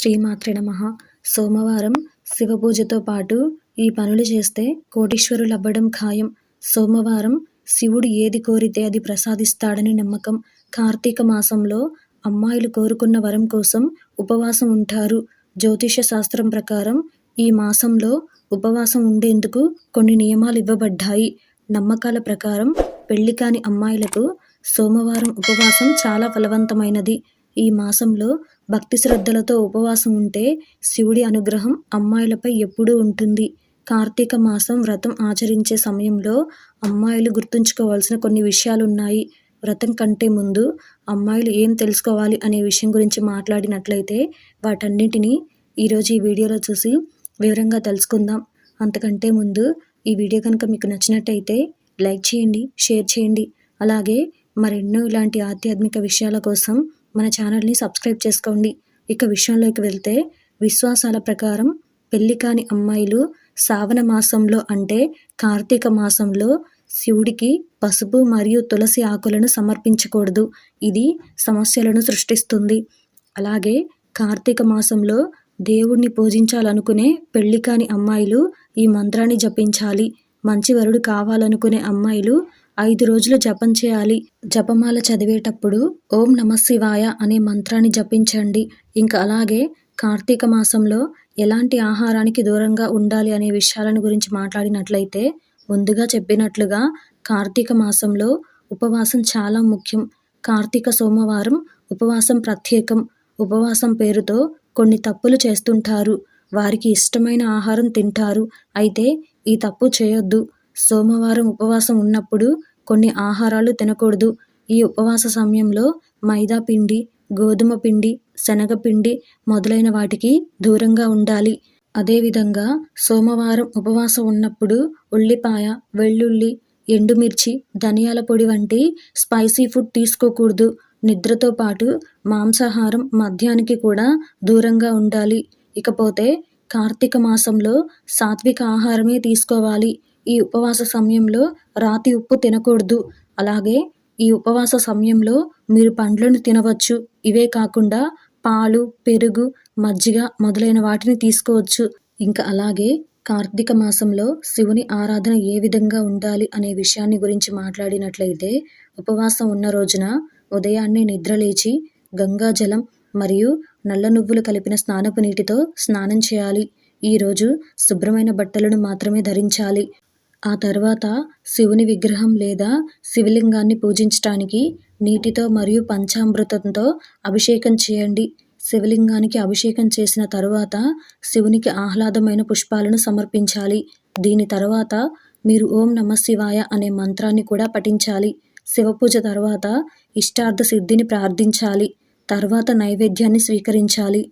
శ్రీమాత్రే నమ. సోమవారం శివపూజతో పాటు ఈ పనులు చేస్తే కోటీశ్వరులు అవ్వడం ఖాయం. సోమవారం శివుడు ఏది కోరితే అది ప్రసాదిస్తాడని నమ్మకం. కార్తీక మాసంలో అమ్మాయిలు కోరుకున్న వరం కోసం ఉపవాసం ఉంటారు. జ్యోతిష శాస్త్రం ప్రకారం ఈ మాసంలో ఉపవాసం ఉండేందుకు కొన్ని నియమాలు ఇవ్వబడ్డాయి. నమ్మకాల ప్రకారం పెళ్ళి కాని అమ్మాయిలకు సోమవారం ఉపవాసం చాలా ఫలవంతమైనది. ఈ మాసంలో భక్తి శ్రద్ధలతో ఉపవాసం ఉంటే శివుడి అనుగ్రహం అమ్మాయిలపై ఎప్పుడూ ఉంటుంది. కార్తీక మాసం వ్రతం ఆచరించే సమయంలో అమ్మాయిలు గుర్తుంచుకోవాల్సిన కొన్ని విషయాలు ఉన్నాయి వ్రతం కంటే ముందు అమ్మాయిలు ఏం తెలుసుకోవాలి అనే విషయం గురించి మాట్లాడినట్లయితే వాటన్నిటినీ ఈరోజు ఈ వీడియోలో చూసి వివరంగా తెలుసుకుందాం. అంతకంటే ముందు ఈ వీడియో కనుక మీకు నచ్చినట్టయితే లైక్ చేయండి షేర్ చేయండి. అలాగే మరెన్నో ఇలాంటి ఆధ్యాత్మిక విషయాల కోసం మన ఛానల్ని సబ్స్క్రైబ్ చేసుకోండి. ఇక విషయంలోకి వెళ్తే విశ్వాసాల ప్రకారం పెళ్ళి కాని అమ్మాయిలు శ్రావణ మాసంలో అంటే కార్తీక మాసంలో శివుడికి పసుపు మరియు తులసి ఆకులను సమర్పించకూడదు. ఇది సమస్యలను సృష్టిస్తుంది. అలాగే కార్తీక మాసంలో దేవుణ్ణి పూజించాలనుకునే పెళ్ళి కాని అమ్మాయిలు ఈ మంత్రాన్ని జపించాలి. మంచి వరుడు కావాలనుకునే అమ్మాయిలు ఐదు రోజులు జపం చేయాలి. జపమాల చదివేటప్పుడు ఓం నమ శివాయ అనే మంత్రాన్ని జపించండి. ఇంకా అలాగే కార్తీక మాసంలో ఎలాంటి ఆహారానికి దూరంగా ఉండాలి అనే విషయాలను గురించి మాట్లాడినట్లయితే ముందుగా చెప్పినట్లుగా కార్తీక మాసంలో ఉపవాసం చాలా ముఖ్యం. కార్తీక సోమవారం ఉపవాసం ప్రత్యేకం. ఉపవాసం పేరుతో కొన్ని తప్పులు చేస్తుంటారు. వారికి ఇష్టమైన ఆహారం తింటారు. అయితే ఈ తప్పు చేయొద్దు. సోమవారం ఉపవాసం ఉన్నప్పుడు కొన్ని ఆహారాలు తినకూడదు. ఈ ఉపవాస సమయంలో మైదా పిండి గోధుమ పిండి శనగపిండి మొదలైన వాటికి దూరంగా ఉండాలి. అదేవిధంగా సోమవారం ఉపవాసం ఉన్నప్పుడు ఉల్లిపాయ వెల్లుల్లి ఎండుమిర్చి ధనియాల పొడి వంటి స్పైసీ ఫుడ్ తీసుకోకూడదు. నిద్రతో పాటు మాంసాహారం మద్యానికి కూడా దూరంగా ఉండాలి. ఇకపోతే కార్తీక మాసంలో సాత్విక ఆహారమే తీసుకోవాలి. ఈ ఉపవాస సమయంలో రాతి ఉప్పు తినకూడదు. అలాగే ఈ ఉపవాస సమయంలో మీరు పండ్లను తినవచ్చు. ఇవే కాకుండా పాలు పెరుగు మజ్జిగ మొదలైన వాటిని తీసుకోవచ్చు. ఇంకా అలాగే కార్తీక మాసంలో శివుని ఆరాధన ఏ విధంగా ఉండాలి అనే విషయాన్ని గురించి మాట్లాడినట్లయితే ఉపవాసం ఉన్న రోజున ఉదయాన్నే నిద్రలేచి గంగాజలం మరియు నల్ల నువ్వులు కలిపిన స్నానపు నీటితో స్నానం చేయాలి. ఈరోజు శుభ్రమైన బట్టలను మాత్రమే ధరించాలి. ఆ తర్వాత శివుని విగ్రహం లేదా శివలింగాన్ని పూజించటానికి నీటితో మరియు పంచామృతంతో అభిషేకం చేయండి. శివలింగానికి అభిషేకం చేసిన తరువాత శివునికి ఆహ్లాదమైన పుష్పాలను సమర్పించాలి. దీని తర్వాత మీరు ఓం నమ శివాయ అనే మంత్రాన్ని కూడా పఠించాలి. శివపూజ తర్వాత ఇష్టార్థ సిద్ధిని ప్రార్థించాలి. తర్వాత నైవేద్యాన్ని స్వీకరించాలి.